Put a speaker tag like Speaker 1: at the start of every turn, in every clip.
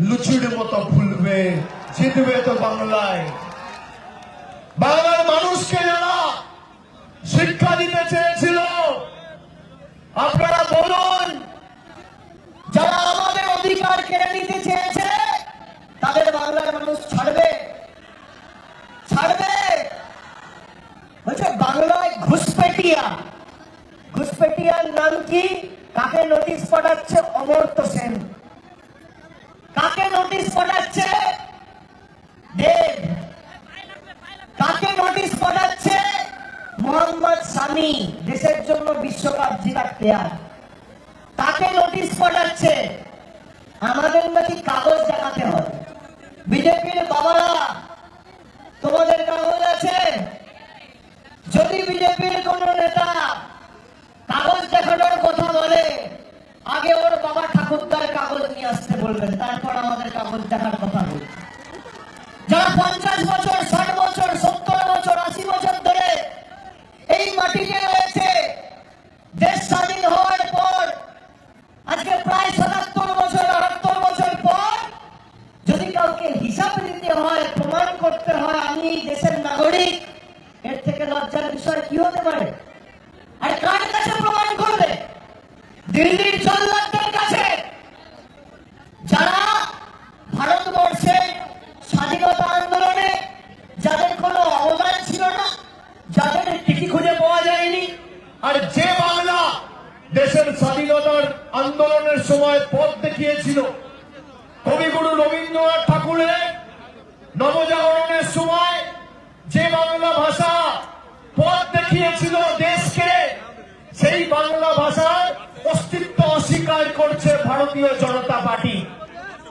Speaker 1: লুচির মতো ফুলবে, জিতবে তো বাংলায়। বাংলার মানুষকে যারা শিক্ষা দিতে চেয়েছিল, আপনারা বলুন,
Speaker 2: যারা আমাদের অধিকার কেড়ে নিতে চেয়েছে, তাদের বাংলার মানুষ ছাড়বে। ছাড়বে। বলছে, বাংলায় ঘুষপেটিয়া। ঘুষপেটিয়ার নাম কি? কাকে নোটিশ পাঠাচ্ছে? অমর্ত্য সেন। নোটিশ পাঠাচ্ছে দেব, কাকে নোটিশ পাঠাচ্ছে মোহাম্মদ সামি দেশের জন্য বিশ্বকাপ জেতা প্লেয়ার। তাকে নোটিশ পাঠাচ্ছে আমাদের নাকি কাগজ দেখাতে হবে। বিজেপির বাবারা, তোমাদের কাগজ আছে? যদি বিজেপির কোন নেতা কাগজ দেখানোর কথা বলে, আগে ওর বাবা ঠাকুরদার কাগজ নিয়ে আসতে বলবেন তারপর আমাদের কাগজ দেখার কথা বলছে যারা পঞ্চাশ বছর ষাট বছর সত্তর বছর আশি বছর ধরে এই মাটিতে রয়েছে দেশ স্বাধীন হওয়ার পর আজকে প্রায় সাতাত্তর বছর আটাত্তর বছর পর যদি কাউকে হিসাব দিতে হয় প্রমাণ করতে হয় আমি এই দেশের নাগরিক এর থেকে লজ্জার বিষয় কি হতে পারে আর কার কাছে প্রমাণ করবে দিল্লির জল্লাদদের কাছে যারা ভারতবর্ষের স্বাধীনতা আন্দোলনে যাদের কোনো অবদান ছিল না যাদের টিকি খুঁজে পাওয়া যায়নি
Speaker 1: আর যে বাংলা দেশের স্বাধীনতার আন্দোলনের সময় পথ দেখিয়েছিল কবিগুরু রবীন্দ্রনাথ ঠাকুরের নবজাগরণের সময় যে বাংলা ভাষা পথ দেখিয়েছিল দেশকে সেই বাংলা ভাষার অস্তিত্ব অস্বীকার করছে ভারতীয় জনতা পার্টি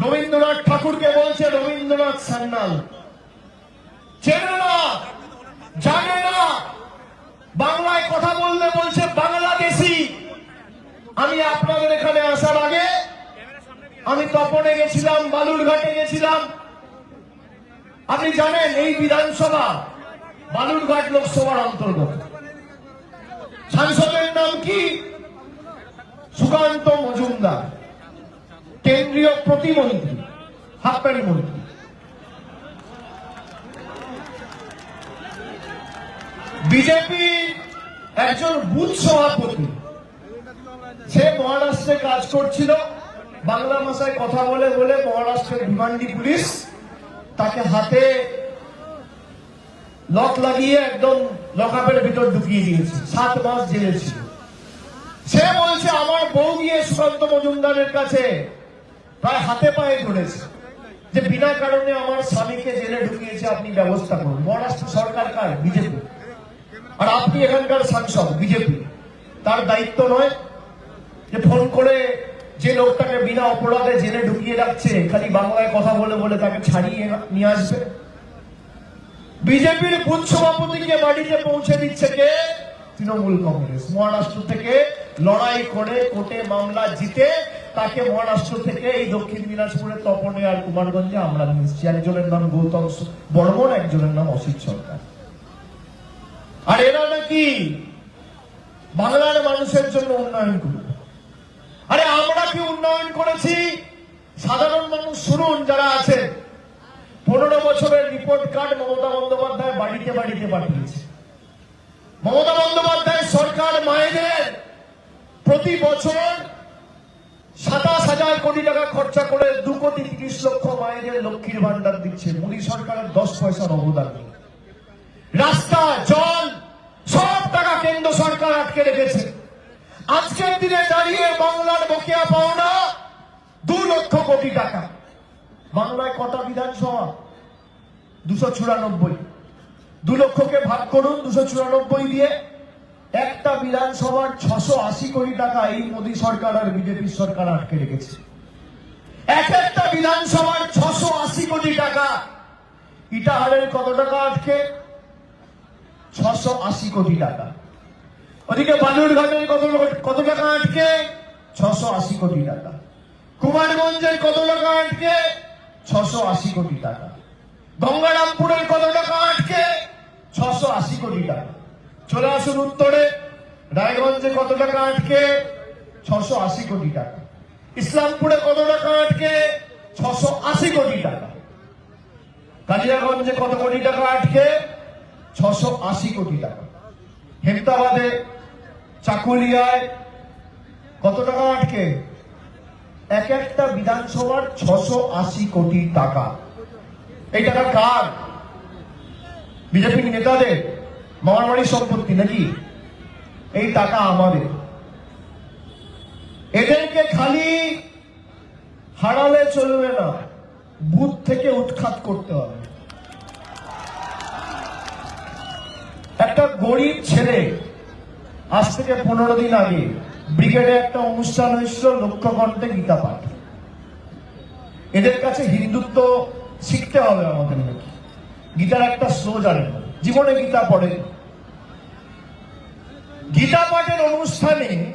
Speaker 1: রবীন্দ্রনাথ ঠাকুরকে বলছে রবীন্দ্রনাথ সান্যাল। চেনে না জানে না বাংলায় কথা বললে বলছে বাংলাদেশি। আমি আপনাদের এখানে আসার আগে আমি তপনে গেছিলাম, বালুরঘাটে গেছিলাম। আপনি জানেন, এই বিধানসভা বালুরঘাট লোকসভার অন্তর্গত। সাংসদের নাম কি? সুকান্ত মজুমদার। কেন্দ্রীয় প্রতিমন্ত্রী হাপ্পানি মন্ত্রী। বিজেপি একজন বুথ সভাপতি, সে মহারাষ্ট্রে কাজ করছিল। বাংলা ভাষায় কথা বলে বলে মহারাষ্ট্রের ভিমান্ডি পুলিশ তাকে হাতে লক লাগিয়ে একদম লকআপের ভিতর ঢুকিয়ে দিয়েছে। সাত মাস জেলে ছিল। সে বলছে, আমার বউ গিয়ে সুকান্ত মজুমদারের কাছে প্রায় হাতে পায়ে ধরেছে। যে বিনা কারণে আমার স্বামীকে জেলে ঢুকিয়েছে, আপনি ব্যবস্থা করুন। মহারাষ্ট্র সরকার কার? বিজেপি। আর আপনি এখানকার সাংসদ, বিজেপি। তার দায়িত্ব নয় যে ফোন করে যে লোকটাকে বিনা অপরাধে জেলে ঢুকিয়ে রাখছে, খালি বাংলায় কথা বলে বলে তাকে ছাড়িয়ে নিয়ে আসবে। বিজেপির বুথ সভাপতিকে বাড়িতে পৌঁছে দিচ্ছে কে? তৃণমূল কংগ্রেস। মহারাষ্ট্র থেকে লড়াই করে কোর্টে মামলা জিতে তাকে মহারাষ্ট্র থেকে এই দক্ষিণ দিনাজপুরের তপনে আর কুমারগঞ্জে আমরা এসেছি একজনের নাম গৌতম বর্মন, একজনের নাম অসিত সরকার। আর এরা নাকি বাংলার মানুষের জন্য উন্নয়ন করবে। আরে আমরা কি উন্নয়ন করেছি? সাধারণ মানুষ শুনুন যারা আছেন। পনেরো বছরের রিপোর্ট কার্ড মমতা বন্দ্যোপাধ্যায় বাড়িতে বাড়িতে পাঠিয়েছে। মমতা বন্দ্যোপাধ্যায় সরকার মায়েদের প্রতি বছর সাতাশ হাজার কোটি টাকা খরচা করে দু কোটি তিরিশ লক্ষ মায়েদের লক্ষ্মীর ভান্ডার দিচ্ছে। মোদী সরকারের দশ পয়সার অবদান রাস্তা, জল, সব টাকা কেন্দ্র সরকার আটকে রেখেছে। আজকের দিনে দাঁড়িয়ে বাংলার বকেয়া পাওনা দু লক্ষ কোটি টাকা। বাংলায় কটা বিধানসভা? দুশো চুরানব্বই। দু লক্ষকে ভাগ করুন দুশো চুরানব্বই দিয়ে। একটা বিধানসভার ছশো আশি কোটি টাকা এই মোদী সরকার আর বিজেপি সরকার আটকে রেখেছে। এক একটা বিধানসভার ছশো আশি কোটি টাকা। ইটাহারের কত টাকা আটকে? ছশো আশি কোটি টাকা। ওদিকে বালুরঘাটের কত কত টাকা আটকে? ছশো আশি কোটি টাকা। কুমারগঞ্জের কত টাকা আটকে? ছশো আশি কোটি টাকা। গঙ্গারামপুরের কত টাকা আটকে? ছশো আশি কোটি টাকা। চলে আসুন উত্তরে। রায়গঞ্জে কত টাকা আটকে? ছশো আশি কোটি টাকা। ইসলামপুরে কত টাকা আটকে? ছশো আশি কোটি টাকা। কালিয়াগঞ্জে কত কোটি টাকা আটকে? ছশো আশি কোটি টাকা। হেমতাবাদে, চাকুলিয়ায় কত টাকা আটকে? এক একটা বিধানসভার ছশো আশি কোটি টাকা। এই টাকা কার? বিজেপি নেতাদের মামার বাড়ির সম্পত্তি নাকি? এই টাকা আমাদের। এদেরকে খালি হারালে চলবে না, বুথ থেকে উৎখাত করতে হবে। একটা গরিব ছেলে আজ থেকে পনেরো দিন আগে ব্রিগেডে একটা অনুষ্ঠান হয়েছিল লক্ষ্যকণ্ঠে গীতা পাঠ। এদের কাছে হিন্দুত্ব শিখতে হবে আমাদের নাকি? গীতার একটা স্লো জানেন। জীবনে গীতা পড়ে। গীতা পাঠের অনুষ্ঠানে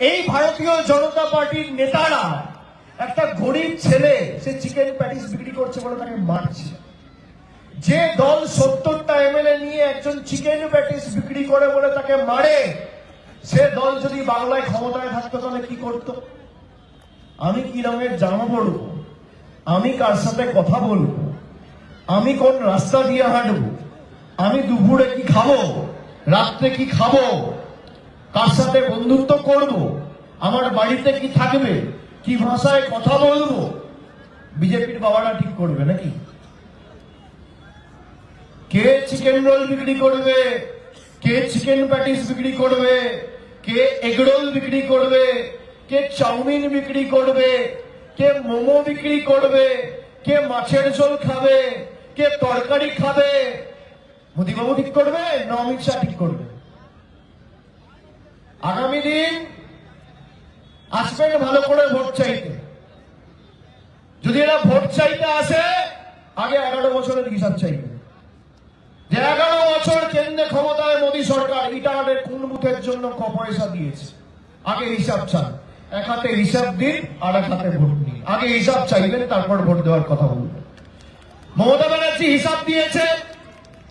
Speaker 1: এই ভারতীয় জনতা পার্টির নেতারা একটা গরিব ছেলে, সে চিকেন প্যাটিস বিক্রি করছে বলে তাকে মারছে। যে দল সত্তরটা এমএলএ নিয়ে একজন চিকেন প্যাটিস বিক্রি করে বলে তাকে মারে, সে দল যদি বাংলায় ক্ষমতায় থাকতো তাহলে কি করত? আমি কি রঙের জামা পরবো? আমি কার সাথে কথা বলব? আমি কোন রাস্তা দিয়ে হাঁটবো? আমি দুপুরে কি খাব? রাত্রে কি খাব? কার সাথে বন্ধুত্ব করব? আমার বাড়িতে কি থাকবে? কি ভাষায় কথা বলব? বিজেপির বাবারা ঠিক করবে নাকি? কে চিকেন রোল বিক্রি করবে? কে চিকেন প্যাটিস বিক্রি করবে? কে এগ রোল বিক্রি করবে? কে চাউমিন বিক্রি করবে? কে মোমো বিক্রি করবে? কে মাছের ঝোল খাবে? কে তরকারি খাবে? মোদীবাবু ঠিক করবে, না অমিত শাহ ঠিক করবে? আগামী দিন আসবেন ভালো করে ভোট চাইতে? যদি এরা ভোট চাইতে আসে, আগে এগারো বছরের হিসাব চাইবে। যে এগারো বছর কেন্দ্রে ক্ষমতায় মোদী সরকার ইটাহারের কোন বুথের জন্য ক পয়সা দিয়েছে? আগে হিসাব চান। এক হাতে হিসাব দিন, আর এক হাতে ভোট নিন। আগে হিসাব চাইবেন, তারপর ভোট দেওয়ার কথা বলবেন মমতা ব্যানার্জি হিসাব দিয়েছে।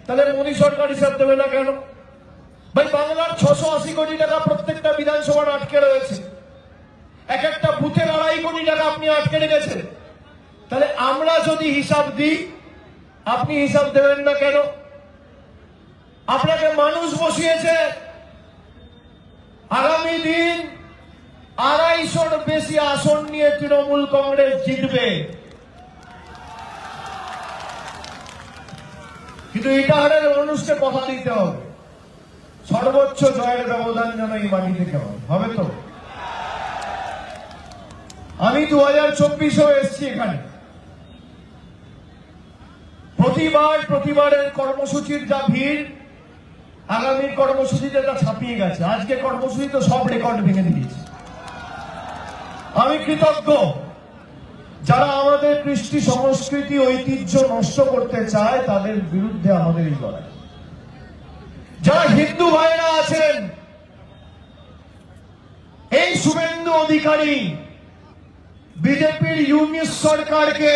Speaker 1: তাহলে মোদী সরকার হিসাব দেবে না কেন? ভাই, বাংলার ছশো আশি কোটি টাকা প্রত্যেকটা বিধানসভার আটকে রয়েছে। এক একটা বুথের আড়াই কোটি টাকা আপনি আটকে রেখেছেন। তাহলে আমরা যদি হিসাব দিই, আপনি হিসাব দেবেন না কেন? আপনাকে মানুষ বসিয়েছে। আগামী দিন আড়াইশোর বেশি আসন নিয়ে তৃণমূল কংগ্রেস জিতবে। কিন্তু ইটাহারের মানুষকে কথা দিতে হবে। সর্বোচ্চ জয়ের ব্যবধান যেন এই মাটি থেকে হবে তো? আমি দু হাজার চব্বিশেও এসছি এখানে। প্রতিবার, প্রতিবারের কর্মসূচির যা ভিড় আগামীর কর্মসূচিতে তা ছাপিয়ে গেছে। আজকে কর্মসূচি তো সব রেকর্ড ভেঙে দিয়েছে। আমি কৃতজ্ঞ। যারা আমাদের কৃষ্টি সংস্কৃতি, ঐতিহ্য নষ্ট করতে চায়, তাদের বিরুদ্ধে আমাদের এই লড়াই। যারা হিন্দু ভাইরা আছেন, এই শুভেন্দু অধিকারী বিজেপির ইউনিস সরকারকে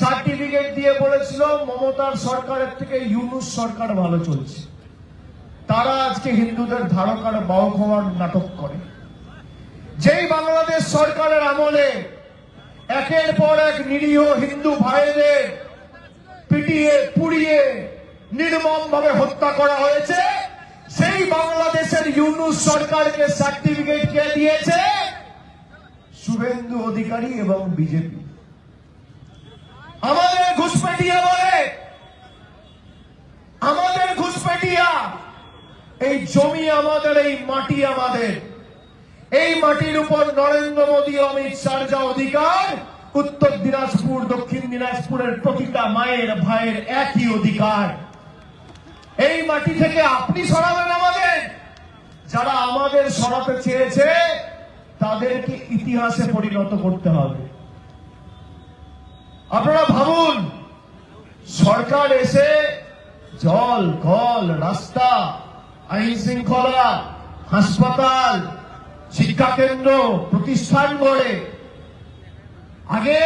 Speaker 1: সার্টিফিকেট দিয়ে বলেছিল, মমতার সরকারের থেকে ইউনুস সরকার ভালো চলছে। তারা আজকে হিন্দুদের ধারকার বাহক হওয়ার নাটক করে। যেই বাংলাদেশ সরকারের আমলে একের পর এক নিরীহ হিন্দু ভাইদের পিটিয়ে, পুড়িয়ে নির্মম ভাবে হত্যা করা হয়েছে। সেই বাংলাদেশের ইউনুস সরকারকে সার্টিফিকেট কে দিয়েছে? শুভেন্দু অধিকারী এবং বিজেপি। আমাদের ঘুষপেটিয়া বলে, আমাদের ঘুষপেটিয়া, এই জমি আমাদের, এই মাটি আমাদের। এই মাটির উপর নরেন্দ্র মোদী অমিত শাহ যা অধিকার, উত্তর দিনাজপুর, দক্ষিণ দিনাজপুরের প্রতিটা মায়ের, ভাইয়ের একই অধিকার। এই মাটি থেকে আপনি সরাবেন আমাদের। যারা আমাদের সরাতে চেয়েছে, তাদেরকে ইতিহাসে পরিণত করতে হবে। আপনারা ভাবুন, সরকার এসে জল, কল, রাস্তা আইন শৃঙ্খলা হাসপাতাল শিক্ষা কেন্দ্র প্রতিষ্ঠান গড়ে আগে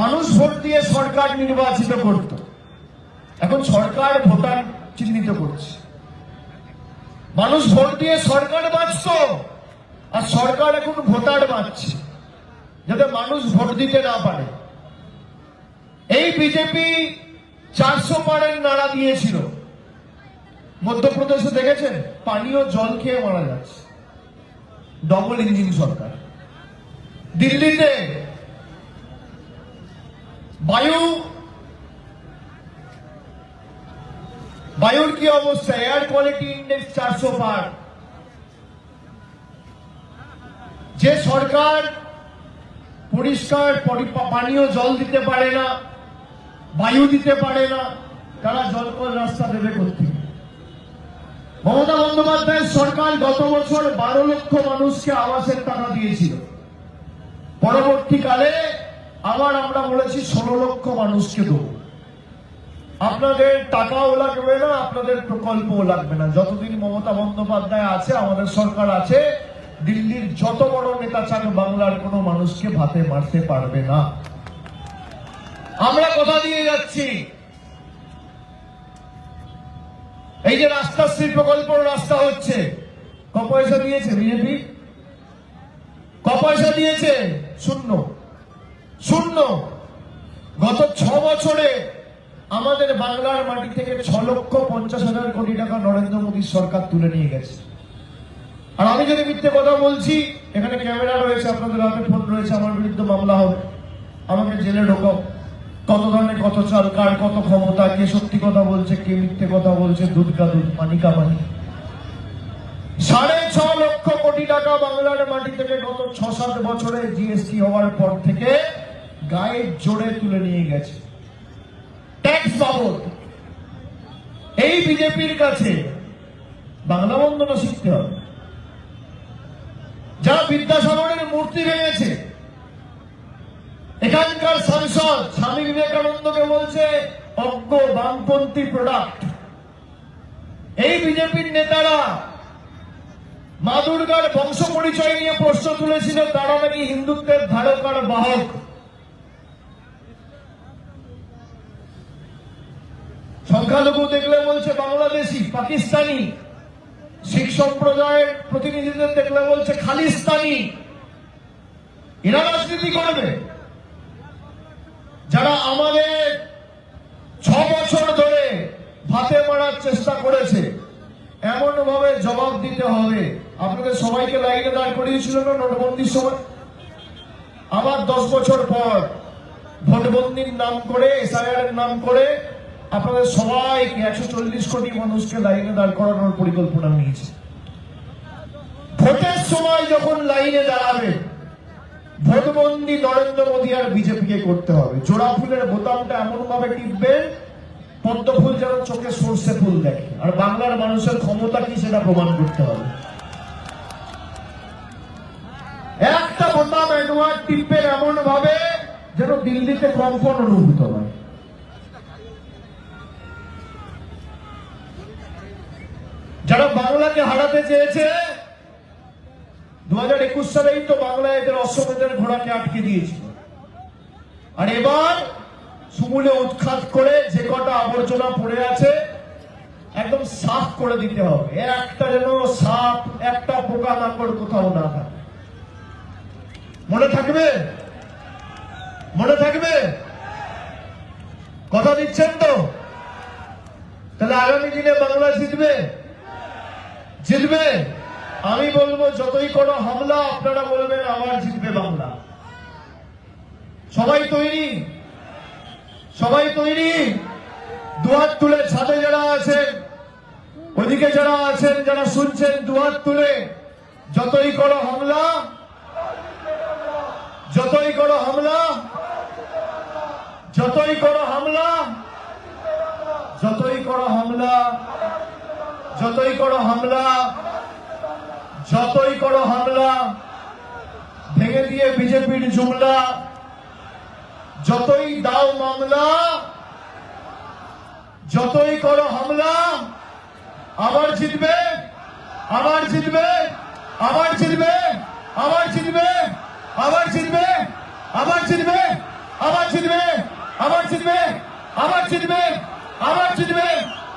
Speaker 1: মানুষ ভোট দিয়ে সরকার নির্বাচিত করত। এখন সরকার ভোটার চিহ্নিত করছে। মানুষ ভোট দিয়ে সরকার বাঁচত, আর সরকার এখন ভোটার বাঁচছে, যাতে মানুষ ভোট দিতে না পারে। এই বিজেপি চারশো পারের নাড়া দিয়েছিল। মধ্যপ্রদেশে দেখেছেন? পানীয় জল খেয়ে মারা যাচ্ছে। ডবল ইঞ্জিন সরকার। দিল্লিতে বায়ু, বায়ুর কি অবস্থা? এয়ার কোয়ালিটি ইন্ডেক্স চারশো পার যে সরকার পরিষ্কার পানীয় জল দিতে পারে না, বায়ু দিতে পারে না, তারা জল কল রাস্তা দেবে কোথেকে মমতা বন্দ্যোপাধ্যায়ের সরকার গত বছর বারো লক্ষ মানুষকে আবাসের টাকা দিয়েছিল। পরবর্তীকালে আবার আমরা বলেছি ষোলো লক্ষ মানুষকে দেবো। আপনাদের টাকাও লাগবে না, আপনাদের প্রকল্পও লাগবে না। যতদিন মমতা বন্দ্যোপাধ্যায় আছে, আমাদের সরকার আছে, দিল্লির যত বড় নেতা চান বাংলার কোনো মানুষকে ভাতে মারতে পারবে না। আমরা কথা দিয়ে যাচ্ছি। এই যে রাস্তাশ্রী প্রকল্প রাস্তা হচ্ছে, ক পয়সা দিয়েছে বিজেপি? ক পয়সা দিয়েছে? শূন্য। শূন্য। গত ছ বছরে আমাদের বাংলার মাটি থেকে ছ লক্ষ পঞ্চাশ হাজার কোটি টাকা নরেন্দ্র মোদীর সরকার তুলে নিয়ে গেছে। আর আমি যদি মিথ্যে কথা বলছি, এখানে ক্যামেরা রয়েছে, আপনাদের হাতে ফোন রয়েছে, আমার বিরুদ্ধে মামলা হবে। আমাকে জেলে ঢোকাও। কত ধরনের কত চাল কার কত ক্ষমতা, কে সত্যি কথা বলছে, কে মিথ্যে কথা বলছে দুধ কা দুধ পানি কা সাড়ে ছ লক্ষ কোটি টাকা বাংলার মাটি থেকে গত ছ সাত বছরে জিএসটি হওয়ার পর থেকে গায়ের জোরে তুলে নিয়ে গেছে। ট্যাক্স বাবদ। এই বিজেপির কাছে বাংলা বন্দনা শিখতে হবে। যারা বিদ্যাসাগরের মূর্তি ভেঙেছে এখানকার সাংসদ স্বামী বিবেকানন্দকে বলছে, অজ্ঞ বামপন্থী প্রোডাক্ট এই বিজেপির নেতারা মা দুর্গার বংশ পরিচয় নিয়ে প্রশ্ন তুলেছিল, তারা নাকি হিন্দুত্বের ধারক আর বাহক। সংখ্যালঘু দেখলে বলছে বাংলাদেশি, পাকিস্তানি। শিখ সম্প্রদায়ের প্রতিনিধিদের দেখলে বলছে খালিস্তানি। এরা রাজনীতি করবে। আমাদের ছ বছর ধরে ভাতে মারার চেষ্টা করেছে। এমন ভাবে জবাব দিতে হবে। আপনাদের সবাইকে লাইনে দাঁড় করিয়েছিল না নোটবন্দির সময়? আবার দশ বছর পর ভোটবন্দির নাম করে এসআইআর নাম করে আপনাদের সবাইকে একশো চল্লিশ কোটি মানুষকে লাইনে দাঁড় করানোর পরিকল্পনা নিয়েছে। ভোটের সময় যখন লাইনে দাঁড়াবে ভোটবন্দি নরেন্দ্র মোদী আর বিজেপিকে করতে হবে। জোড়া ফুলের বোতামটা এমন ভাবে টিপবেন পদ্ম ফুল যেন চোখে সর্ষে ফুল দেখে। আর বাংলার মানুষের ক্ষমতা কি সেটা প্রমাণ করতে হবে। একটা বোতাম একবার টিপবেন এমন ভাবে যেন দিল্লিতে কম্পন অনুভূত হয়। যারা বাংলাকে হারাতে চেয়েছে দু হাজার একুশ সালেই তো বাংলায় এদের অশ্বমেধের ঘোড়াকে আটকে দিয়েছিল। আর এবার সুমূলে উৎখাত করে যে কটা আবর্জনা পড়ে আছে, একদম সাফ করে দিতে হবে। একটা যেন সাপ, একটা পোকা মাকড় কোথাও না থাকে। মনে থাকবে? মনে থাকবে? কথা দিচ্ছেন তো? তাহলে আগামী দিনে বাংলা জিতবে? জিতবে? আমি বলব, যতই কোনো হামলা আপনারা বলবেন, আবার জিতবে বাংলা। সবাই তৈরি? সবাই তৈরি? দুহাত তুলে ছাদে যারা আছেন, ওদিকে যারা আছেন, যারা শুনছেন, দুহাত তুলে, যতই করো হামলা, যতই করো হামলা, যতই করো হামলা, যতই করো হামলা, যতই করো হামলা যতই করো হামলা ভেঙে দিয়ে বিজেপির জুমলা যতই দাও মামলা যতই করো হামলা আবার জিতবে আবার জিতবে আবার জিতবে আবার জিতবে আবার জিতবে আবার জিতবে আবার জিতবে আবার জিতবে আবার জিতবে আবার জিতবে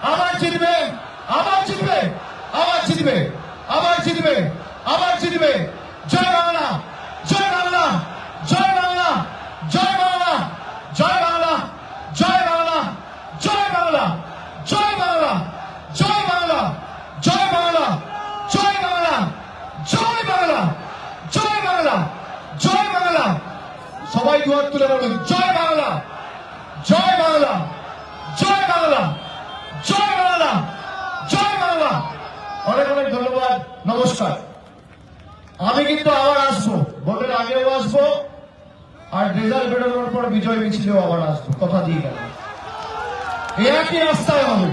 Speaker 1: আবার জিতবে আবার জিতবে আবার জিতবে আবার জিতবে আবার জিতবে। জয় বাংলা। বেরোনোর পর বিজয় মিছিলেও আবার আসব কথা দিয়ে গেল। একই রাস্তায় হবে।